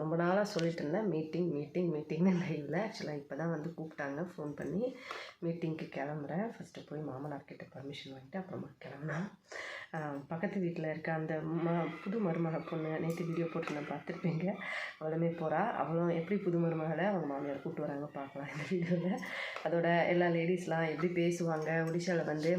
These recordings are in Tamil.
ரொம்ப நாளாக சொல்லிட்டு இருந்தேன். மீட்டிங் மீட்டிங் மீட்டிங்னு லைவில் ஆக்சுவலாக இப்போ தான் வந்து கூப்பிட்டாங்க. ஃபோன் பண்ணி மீட்டிங்க்கு கிளம்புறேன். ஃபஸ்ட்டு போய் மாமனார் கிட்டே பர்மிஷன் வாங்கிட்டு அப்புறமா கிளம்புனேன் பக்கத்து வீட்டில் இருக்க அந்த ம புது மருமக பொண்ணு நேற்று வீடியோ போட்டு பார்த்துருப்பீங்க. அவளுமே போகிறா அவளும் எப்படி புது மருமகளை அவங்க மாமியார் கூப்பிட்டு வராங்க பார்க்கலாம் இந்த வீடியோவில் அதோட எல்லா லேடிஸ்லாம் எப்படி பேசுவாங்க? ஒடிஷாவில் வந்து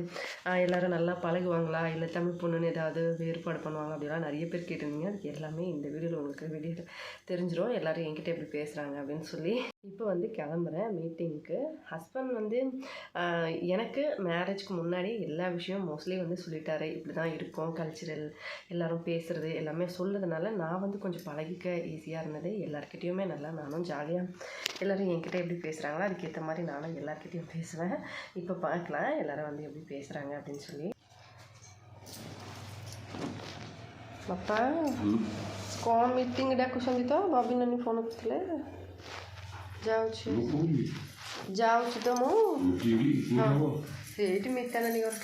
எல்லோரும் நல்லா பழகுவாங்களா? இல்லை தமிழ் பொண்ணுன்னு ஏதாவது வேறுபாடு பண்ணுவாங்களா? அப்படிலாம் நிறைய பேர் கேட்டிருந்தீங்க. அதுக்கு எல்லாமே இந்த வீடியோவில் உங்களுக்கு வீடியோ தெரிஞ்சிடும் எல்லாரும் என்கிட்ட எப்படி பேசுகிறாங்க அப்படின்னு சொல்லி. இப்போ வந்து கிளம்புறேன் மீட்டிங்க்கு ஹஸ்பண்ட் வந்து எனக்கு மேரேஜ்க்கு முன்னாடி எல்லா விஷயம் மோஸ்ட்லி வந்து சொல்லிட்டாரு. இப்படி தான் இருக்கும் கல்ச்சுரல் எல்லாரும் பேசுகிறது எல்லாமே சொல்லதுனால நான் வந்து கொஞ்சம் பழகிக்க ஈஸியாக இருந்தது. எல்லாருக்கிட்டேயுமே நல்லா நானும் ஜாலியாக எல்லோரும் என்கிட்ட எப்படி பேசுகிறாங்களோ அதுக்கேற்ற மாதிரி நானும் எல்லாருக்கிட்டேயும் பேசுவேன். இப்போ பார்க்கலாம் எல்லோரும் வந்து எப்படி பேசுகிறாங்க அப்படின்னு சொல்லி. பாப்பா କ'ଣ ମିଟିଂ ଡାକୁଛନ୍ତି ତ ବବି ନାନୀ ଫୋନ୍ କରିଥିଲେ ଯାଉଛି ଯାଉଛି ତ ମୁଁ ହଁ ସେଇଠି ମିତା ନାନୀ ଘର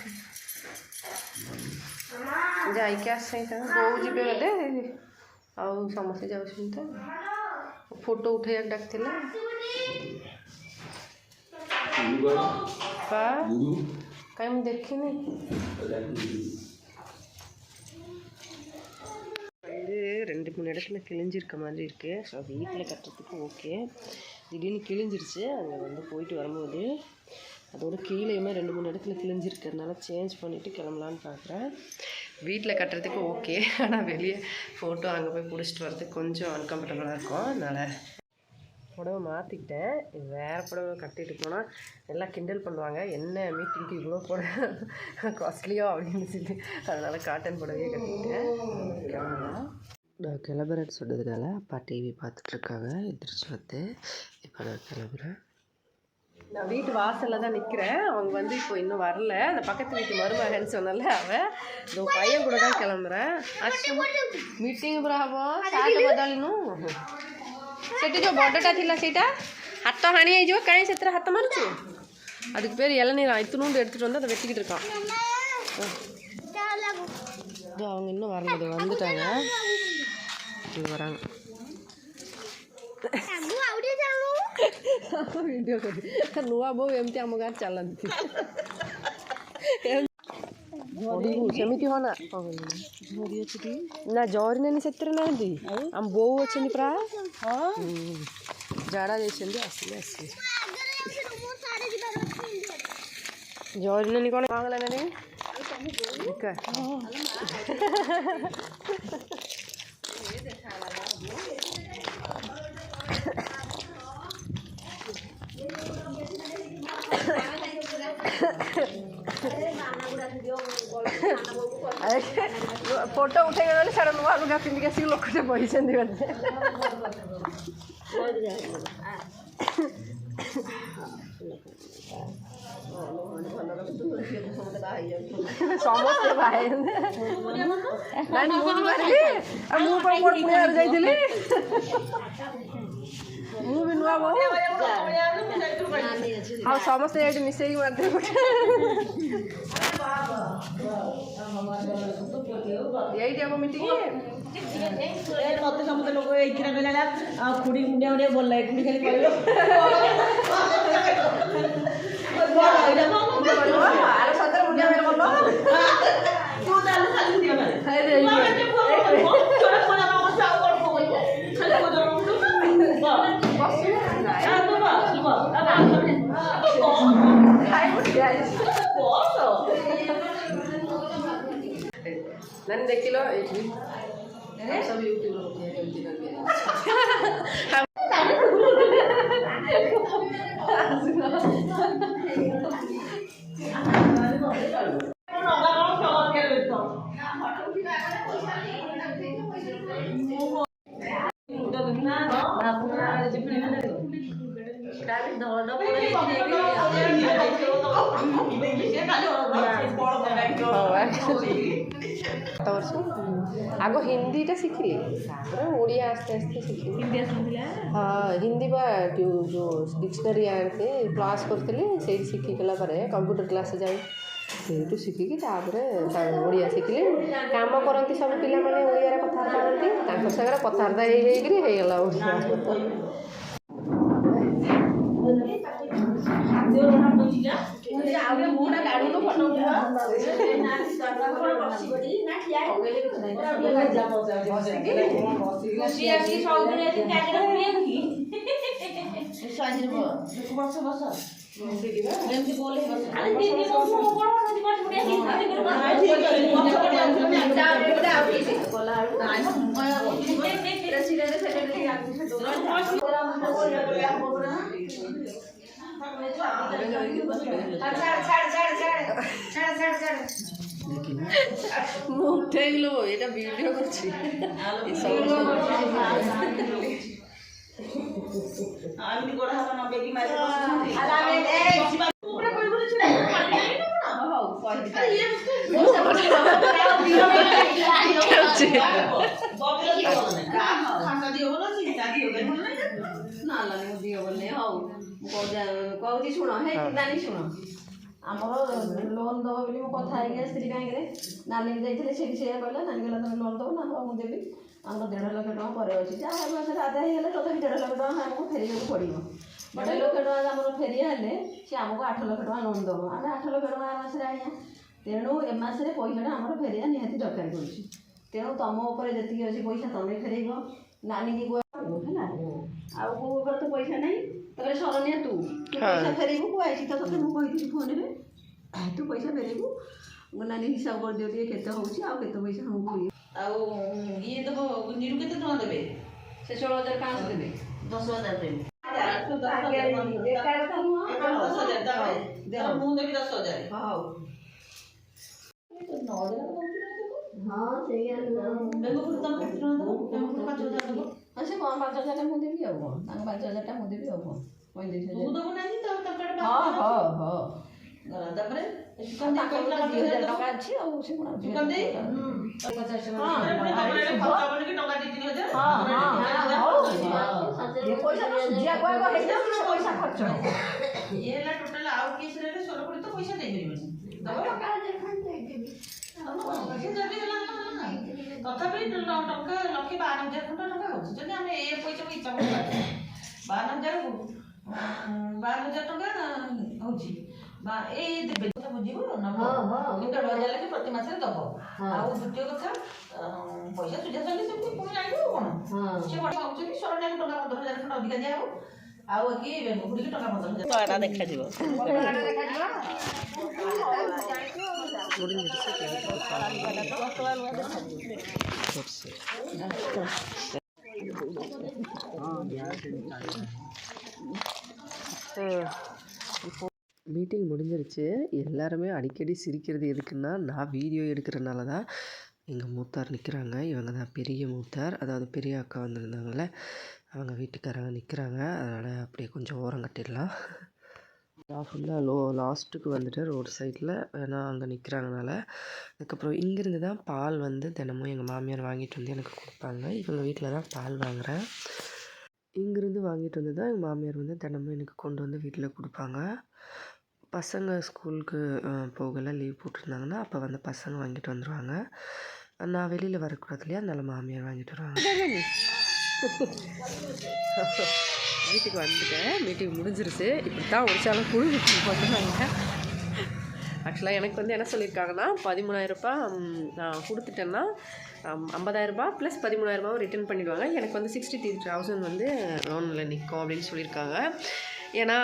ଯାଇକି ଆସେ ତ ବୋଉ ଯିବେ ବୋଧେ ଆଉ ସମସ୍ତେ ଯାଉଛନ୍ତି ତ ଫଟୋ ଉଠେଇବାକୁ ଡାକିଥିଲେ ବାପା କାହିଁ ମୁଁ ଦେଖିନି ரெண்டு மூணு இடத்துல கிழிஞ்சிருக்க மாதிரி இருக்குது ஸோ வீட்டில் கட்டுறதுக்கு ஓகே திடீர்னு கிழிஞ்சிருச்சு. அங்கே வந்து போயிட்டு வரும்போது அதோட கீழேயுமே ரெண்டு மூணு இடத்துல கிழிஞ்சிருக்கிறதுனால சேஞ்ச் பண்ணிவிட்டு கிளம்பலான்னு பார்க்குறேன் வீட்டில் கட்டுறதுக்கு ஓகே ஆனால் வெளியே ஃபோட்டோ அங்கே போய் பிடிச்சிட்டு வரதுக்கு கொஞ்சம் அன்கம்ஃபர்டபுளாக இருக்கும். அதனால் புடவை மாற்றிக்கிட்டேன் வேறு புடவை கட்டிட்டு போனால் எல்லாம் கிண்டல் பண்ணுவாங்க. என்ன மீட்டிங்க்கு இவ்வளோ புடவை? காஸ்ட்லியோ அப்படின்னு சொல்லி. அதனால் காட்டன் புடவையே கட்டிக்கிட்டேன். கிளம்பலாம். நான் கிளம்புறேன்னு சொன்னதுனால அப்பா டிவி பார்த்துட்ருக்காங்க எந்திரிச்சு வந்து இப்போ நான் கிளம்புறேன் நான் வீட்டு வாசலில் தான் நிற்கிறேன் அவங்க வந்து இப்போ இன்னும் வரல அந்த பக்கத்து வீட்டு மருமகன்னு சொன்னல அவன் இந்த பையன் கூட தான் கிளம்புறேன் ମିଟିଂ ପୁରା ହବ ସାର୍ଟ ବଦଳିନୁ ସେଠି ଯେଉଁ ବଡ଼ଟା ଥିଲା ସେଇଟା ହାତ ହାଣି ହେଇଯିବ କାହିଁ ସେଥିରେ ହାତ ମାରୁଛୁ அதுக்கு பேர் இளநீர் இத்தினூண்டு எடுத்துகிட்டு வந்து அதை வெட்டிக்கிட்டு இருக்கான் இதோ அவங்க இன்னும் வரல இதோ வந்துட்டாங்க orang kamu audio jalu apa video tadi kan dua bau yang tiang mengar jalan ಹೊಡಿವು ಸಮಿತಿ ಹೋನ ನಾ ಜೋರಿ ನೆನೆ ಸತ್ತಿರ ನಾದಿ ಆಮ ಬೋವು వచ్చింది ಪ್ರಾ జాడా చేసింది అసలు అసలు జోరి నెని కూడా కావాలనని ఇంకా ଉଠେଇକି ଗଲେ ସାର ନୂଆ ଲୁଗା ପିନ୍ଧିକି ଆସିକି ଲୋକଟେ ବହିଛନ୍ତି ବୋଧେ ସମସ୍ତେ ବାହା ହେଇଛନ୍ତି ନାଇଁ ମୁଁ ବି ବାହାରିଲି ଆଉ ମୁଁ କ'ଣ ମୋର ପୁଣିଆରେ ଯାଇଥିଲି ମୁଁ ବି ନୂଆ ବୋହୁ ଆଉ ସମସ୍ତେ ଏଇଠି ମିଶେଇକି ମାରିଦେବେ ଗୋଟେ ଏଇଠି ହବ ମିଟିଂ ମତେ ସମସ୍ତେ ଲୋକ ଏଇଥିରେ କହିଲା ଆଉ ଖୁଡି ମୁଣ୍ଡିଆ ମୁଣ୍ଡିଆ ଭଲ ଲାଗେ ଖୁଡି ଖାଲି କହିବ ನನ್ನ देखिलो एक भी सब यूट्यूब होते हैं गलती कर गए Thank you. ସାତ ବର୍ଷ ଆଗ ହିନ୍ଦୀଟା ଶିଖିଲି ତାପରେ ଓଡ଼ିଆ ଆସ୍ତେ ଆସ୍ତେ ଶିଖିଲି ହଁ ହିନ୍ଦୀ ବା ଯେଉଁ ଯେଉଁ ଡିକ୍ସନାରୀ ଆଣିକି କ୍ଲାସ୍ କରିଥିଲି ସେଇଠି ଶିଖିଗଲା ପରେ କମ୍ପ୍ୟୁଟର କ୍ଲାସ୍ ଯାଇ ସେଇଠୁ ଶିଖିକି ତାପରେ ତା ଓଡ଼ିଆ ଶିଖିଲି କାମ କରନ୍ତି ସବୁ ପିଲାମାନେ ଓଡ଼ିଆରେ କଥାବାର୍ତ୍ତା କରନ୍ତି ତାଙ୍କ ସାଙ୍ଗରେ କଥାବାର୍ତ୍ତା ହେଇ ହେଇକିରି ହେଇଗଲା ଓଡ଼ିଆ বস বস এমনি বলে বস আরে দিদি বস বড় Gracias. মুখটা এগুলো এটা ভিডিও করছি আমি করা হবে না বেবি মায়ের না লাগে দিও হও କହୁଛି ଶୁଣ ହେ ନାନୀ ଶୁଣ ଆମର ଲୋନ୍ ଦେବ ବୋଲି ମୁଁ କଥା ହେଇକି ସ୍ତ୍ରୀ ବ୍ୟାଙ୍କରେ ନାନୀକି ଯାଇଥିଲେ ସେଠି ସେଇଆ କହିଲା ନାନୀ କହିଲା ତମେ ଲୋନ୍ ଦେବ ନା ହଁ ମୁଁ ଦେବି ଆମର ଦେଢ଼ ଲକ୍ଷ ଟଙ୍କା ପରେ ଅଛି ଯାହା ମାସରେ ଆଦାୟ ହେଇଗଲେ ତଥାପି ଦେଢ଼ ଲକ୍ଷ ଟଙ୍କା ଆମକୁ ଫେରିବାକୁ ପଡ଼ିବ ଦେଢ଼ ଲକ୍ଷ ଟଙ୍କା ଆମର ଫେରି ହେଲେ ସେ ଆମକୁ ଆଠ ଲକ୍ଷ ଟଙ୍କା ଲୋନ୍ ଦେବ ଆମେ ଆଠ ଲକ୍ଷ ଟଙ୍କା ଏ ମାସରେ ଆଣିବା ତେଣୁ ଏ ମାସରେ ପଇସାଟା ଆମର ଫେରିବା ନିହାତି ଦରକାର କରୁଛି ତେଣୁ ତମ ଉପରେ ଯେତିକି ଅଛି ପଇସା ତମେ ଫେରେଇବ ନାନୀକି କୁହ ହେଲା ଆଉ କୋଉ ଉପରେ ତ ପଇସା ନାହିଁ ତାପରେ ସରନିଆ ତୁ ତୁ ପଇସା ଫେରେଇବୁ କୁହାଇଛି ତ ତତେ ମୁଁ କହିଥିଲି ଫୋନରେ ତୁ ପଇସା ଫେରେଇବୁ ମୁଁ ନାନୀ ହିସାବ କରିଦିଅ ଟିକେ କେତେ ହେଉଛି ଆଉ କେତେ ପଇସା ଆମକୁ ଇଏ ଆଉ ଇଏ ଦେବ ନିରୁ କେତେ ଟଙ୍କା ଦେବେ ସେ ଷୋହଳ ହଜାର ପାଞ୍ଚଶହ ଦେବେ ଦଶ ହଜାର ଦେବେ ଏକା କଥା ନୁହଁ ଦଶ ହଜାର ତାପରେ ଦେହ। ତାପରେ ମୁଁ ଦେବି ଦଶ ହଜାର ହଉ ନଅ ହଜାର ଦଉଛୁ ନା ତୁ? ହଁ ସେଇଆ ବେଙ୍ଗ ଫୁଟ ତମେ କେତେ ଟଙ୍କା ଦେବ ବେଙ୍ଗ ଫୁଟ ପାଞ୍ଚ ହଜାର ଦେବ ହଁ ସେ କ'ଣ ପାଞ୍ଚ ହଜାରଟା ମୁଁ ଦେବି ଆଉ କ'ଣ ତାଙ୍କ ପାଞ୍ଚ ହଜାରଟା ମୁଁ ଦେବି ଆଉ କ'ଣ ପଇଁତିରିଶ ତୁ ହଜାର ଦେବୁ ନାହିଁ ତ ତାପରେ ହଁ ହଁ ହଁ ଗଲା ତାପରେ ସୁକାନ୍ତି ତାଙ୍କର କହିଲା ତ ପାଞ୍ଚ ଦୁଇ ହଜାର ହଜାର ଦେବ ଟଙ୍କା ଅଛି ଆଉ ସେ କ'ଣ ସୁକାନ୍ତି ପଚାଶ ତାପରେ ପୁଣି ତମର ଏଠି ଖର୍ଚ୍ଚ ହବନି କି ଟଙ୍କା ଦି ତିନି ହଜାର ହଁ ହଁ ତମର ଏଠି ହଉ ହଜାର ଏ ପଇସା ତ ସୁଝିବାକୁ ଆଗ ହେଇଯାଉଛି ସେ ପଇସା ଖର୍ଚ୍ଚ ହେବ ଇଏ ହେଲା ଟୋଟାଲ ଆଉ କେସ୍ ହେଲେ ଷୋହଳ କୋଟି ତ ପଇସା ଦେଇପାରିବନି ତଥାପି ଟ- ଟଙ୍କା ଲକ୍ଷେ ବାର ହଜାର ଖଣ୍ଡ ଟଙ୍କା ହଉଛି ଯଦି ଆମେ ଏ ପଇସାକୁ ହିସାବ କରିବା ବାର ହଜାରକୁ ଉଁ, ବାର ହଜାର ଟଙ୍କା ହଉଛି ବା ଏଇ ଦେବେ କଥା ବୁଝିବୁ ନବ କିନ୍ତୁ ଦେଢ଼ ହଜାର ଲେଖେ ପ୍ରତି ମାସରେ ଦବ ଆଉ ଦ୍ୱିତୀୟ କଥା ଅଁ, ପଇସା ସୁଝା ସରିଲେ ସେମିତି ପୁଣି ଆଣିବ ଆଉ କଣ ସେ ବଡ଼ ଭାବୁଛନ୍ତି ସରକାରକୁ ଟଙ୍କା ପନ୍ଦର ହଜାର ଖଣ୍ଡ ଅଧିକା ଦିଆହବ ଆଉ କି ବେଙ୍ଗୁଡିକି ଟଙ୍କା ପନ୍ଦର ହଜାର ଦେଖାଯିବ மீட்டிங் முடிஞ்சிருச்சு. எல்லாருமே அடிக்கடி சிரிக்கிறது எதுக்குன்னா நான் வீடியோ எடுக்கிறனால தான் எங்கள் மூத்தார் நிற்கிறாங்க இவங்க தான் பெரிய மூத்தார். அதாவது பெரிய அக்கா வந்திருந்தாங்கள அவங்க வீட்டுக்காரங்க நிற்கிறாங்க அதனால் அப்படியே கொஞ்சம் ஓரம் கட்டிடலாம். நான் ஃபுல்லாக லோ லாஸ்ட்டுக்கு வந்துட்டு ரோடு சைடில் ஏன்னா அங்கே நிற்கிறாங்கனால அதுக்கப்புறம் இங்கேருந்து தான் பால் வந்து தினமும் எங்கள் மாமியார் வாங்கிட்டு வந்து எனக்கு கொடுப்பாங்க. இவங்க வீட்டில் தான் பால் வாங்குகிறேன் இங்கேருந்து வாங்கிட்டு வந்து தான் எங்கள் மாமியார் வந்து தினமும் எனக்கு கொண்டு வந்து வீட்டில் கொடுப்பாங்க. பசங்க ஸ்கூலுக்கு போகல லீவ் போட்டிருந்தாங்கன்னா அப்போ வந்து பசங்க வாங்கிட்டு வந்துடுவாங்க நான் வெளியில் வரக்கூடாது இல்லையா? அதனால் மாமியார் வாங்கிட்டு வருவாங்க. வீட்டுக்கு வந்துட்டேன். மீட்டிங் முடிஞ்சிருச்சு. இப்படி தான் ஒடிச்சாலும் குழு மீட்டிங் பண்ணுறாங்க ஆக்சுவலாக எனக்கு வந்து என்ன சொல்லியிருக்காங்கன்னா பதிமூணாயிரரூபா நான் கொடுத்துட்டேன்னா ஐம்பதாயிரரூபா ப்ளஸ் பதிமூணாயிரரூபாவும் ரிட்டர்ன் பண்ணிடுவாங்க. எனக்கு வந்து சிக்ஸ்டி த்ரீ தௌசண்ட் வந்து லோனில் நிற்கும் அப்படின்னு சொல்லியிருக்காங்க. ஏன்னா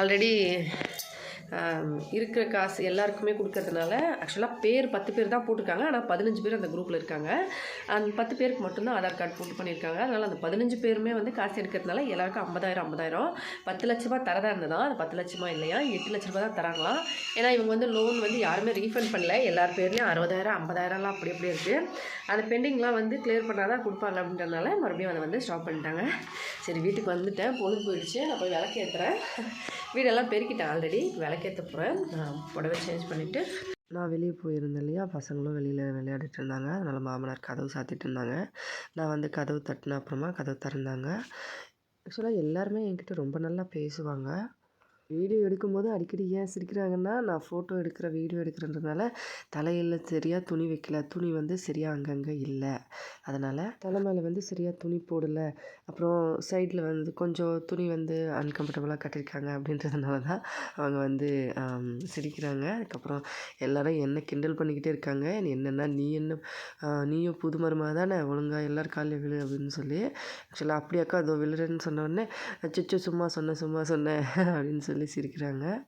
ஆல்ரெடி இருக்கிற காசு எல்லாருக்குமே கொடுக்கறதுனால ஆக்சுவலாக பேர் பத்து பேர் தான் போட்டிருக்காங்க. ஆனால் பதினஞ்சு பேர் அந்த குரூப்பில் இருக்காங்க. அந்த பத்து பேருக்கு மட்டும்தான் ஆதார் கார்டு போட்டு பண்ணியிருக்காங்க. அதனால் அந்த பதினஞ்சு பேருமே வந்து காசு எடுக்கிறதுனால எல்லாருக்கும் ஐம்பதாயிரம் ஐம்பதாயிரம். பத்து லட்ச ரூபா தரதா இருந்ததா? அது பத்து லட்சமா இல்லையா? எட்டு லட்ச ரூபா தான் தராங்களாம் ஏன்னா இவங்க வந்து லோன் வந்து யாருமே ரீஃபண்ட் பண்ணல. எல்லார் பேர்லேயும் அறுபதாயிரம் ஐம்பதாயிரம்லாம் அப்படி அப்படி இருக்குது அந்த பெண்டிங்லாம் வந்து கிளியர் பண்ணால் தான் கொடுப்பாங்க அப்படின்றனால மறுபடியும் அதை வந்து ஸ்டாப் பண்ணிட்டாங்க. சரி வீட்டுக்கு வந்துட்டேன். பொழுது போயிடுச்சு. நான் போய் விளக்கு ஏற்றுறேன் வீடெல்லாம் பெருக்கிட்டேன் ஆல்ரெடி விளக்கேற்ற போகிறேன் நான் புடவை சேஞ்ச் பண்ணிவிட்டு நான் வெளியே போயிருந்தேன் இல்லையா? பசங்களும் வெளியில் விளையாடிட்டு இருந்தாங்க. அதனால் மாமனார் கதவு சாத்திட்டு இருந்தாங்க. நான் வந்து கதவு தட்டின அப்புறமா கதவு திறந்தாங்க. ஆக்சுவலாக எல்லாருமே என்கிட்ட ரொம்ப நல்லா பேசுவாங்க. வீடியோ எடுக்கும்போது அடிக்கடி ஏன் சிரிக்கிறாங்கன்னா நான் ஃபோட்டோ எடுக்கிற வீடியோ எடுக்கிறன்றதுனால தலையில் சரியாக துணி வைக்கல. துணி வந்து சரியாக அங்கங்கே இல்லை. அதனால் தலை மேலே வந்து சரியாக துணி போடலை. அப்புறம் சைடில் வந்து கொஞ்சம் துணி வந்து அன்கம்ஃபர்டபுளாக கட்டியிருக்காங்க அப்படின்றதுனால தான் அவங்க வந்து சிரிக்கிறாங்க. அதுக்கப்புறம் எல்லோரும் என்ன கிண்டல் பண்ணிக்கிட்டே இருக்காங்க. என்னென்னா நீ என்ன நீயும் புது மருமக தானே? ஒழுங்காக எல்லோரும் காலையில் விழு அப்படின்னு சொல்லி. ஆக்சுவலாக அப்படியாக்கா அதோ விழுறேன்னு சொன்ன உடனே சும்மா சொன்னேன் சும்மா சொன்னேன் அப்படின்னு சொல்லி சிரிக்கிறாங்க.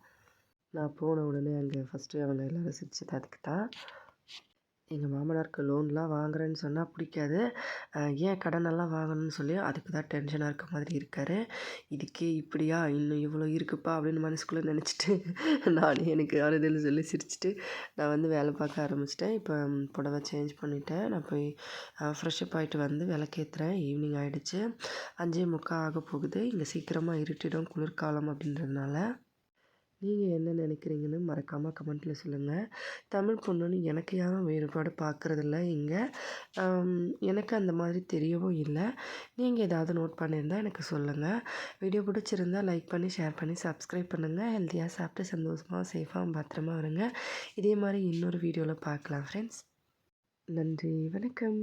நான் போன உடனே அங்கே ஃபஸ்ட்டு அவங்க எல்லோரும் சிரிச்சது அதுக்கு தான் எங்கள் மாமனாருக்கு லோன்லாம் வாங்குறேன்னு சொன்னால் பிடிக்காது. ஏன் கடனெல்லாம் வாங்கணும்னு சொல்லி அதுக்கு தான் டென்ஷனாக இருக்க மாதிரி இருக்காரு. இதுக்கே இப்படியா? இன்னும் இவ்வளோ இருக்குப்பா அப்படின்னு மனசுக்குள்ளே நினச்சிட்டு நானே எனக்கு ஆறுதல் சொல்லி சிரிச்சிட்டு நான் வந்து வேலை பார்க்க ஆரம்பிச்சிட்டேன். இப்போ புடவை சேஞ்ச் பண்ணிட்டேன். நான் போய் ஃப்ரெஷ்ஷப் ஆகிட்டு வந்து விளக்கேற்றுறேன் ஈவினிங் ஆகிடுச்சு அஞ்சே முக்கால் ஆக போகுது இங்கே சீக்கிரமாக இருட்டிடும் குளிர்காலம் அப்படின்றதுனால. நீங்கள் என்ன நினைக்கிறீங்கன்னு மறக்காமல் கமெண்ட்டில் சொல்லுங்கள் தமிழ் பொண்ணுன்னு எனக்கு யாரும் வேறுபாடு பார்க்குறதில்ல இங்கே. எனக்கு அந்த மாதிரி தெரியவும் இல்லை. நீங்கள் ஏதாவது நோட் பண்ணியிருந்தால் எனக்கு சொல்லுங்கள் வீடியோ பிடிச்சிருந்தா லைக் பண்ணி ஷேர் பண்ணி சப்ஸ்கிரைப் பண்ணுங்கள் ஹெல்த்தியாக சாப்பிட்டு சந்தோஷமாக சேஃபாக பத்திரமா வருங்க இதே மாதிரி இன்னொரு வீடியோவில் பார்க்கலாம் ஃப்ரெண்ட்ஸ் நன்றி வணக்கம்.